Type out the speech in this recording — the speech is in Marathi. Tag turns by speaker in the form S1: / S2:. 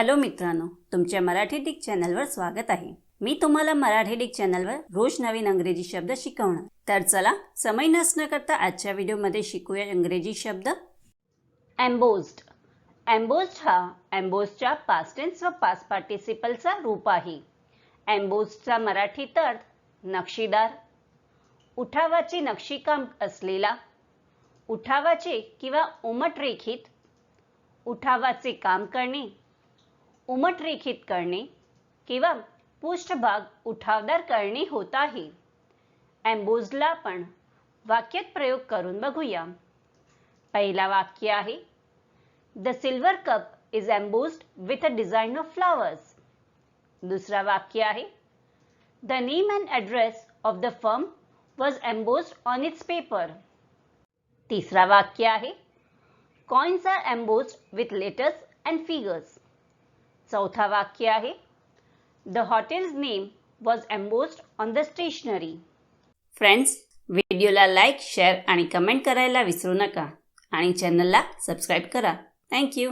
S1: हॅलो मित्रांनो तुमच्या मराठी डिक चॅनलवर स्वागत आहे. मी तुम्हाला मराठी डिक चॅनलवर रोज नवीन अंग्रेजी शब्द शिकवणार. तर चला समय नसणं करता आजच्या व्हिडिओमध्ये शिकूया इंग्रजी शब्द. एम्बोस्ड एम्बोस्ड हा एम्बोस्डच्या पास्ट टेन्स व पास्ट पार्टिसिपलचा रूप आहे. एम्बोस्डचा मराठी अर्थ नक्षीदार. उठावाची नक्षीकाम असलेला. उठावाचे किंवा उमटरेखित उठावाचे काम करणे. उमटरेखित करणे किंवा पृष्ठभाग उठावदार करणे होत आहे एम्बोजला आपण वाक्यात प्रयोग करून बघूया. पहिला वाक्य आहे the silver cup is embossed with a design of flowers दुसरा वाक्य आहे the name and address of the firm was embossed on its paper तिसरा वाक्य आहे coins are embossed with letters and figures चौथा वाक्य आहे. The hotel's name was embossed on the stationery friends व्हिडिओला लाईक शेअर आणि कमेंट करायला विसरू नका. आणि चॅनलला सबस्क्राईब करा. थँक्यू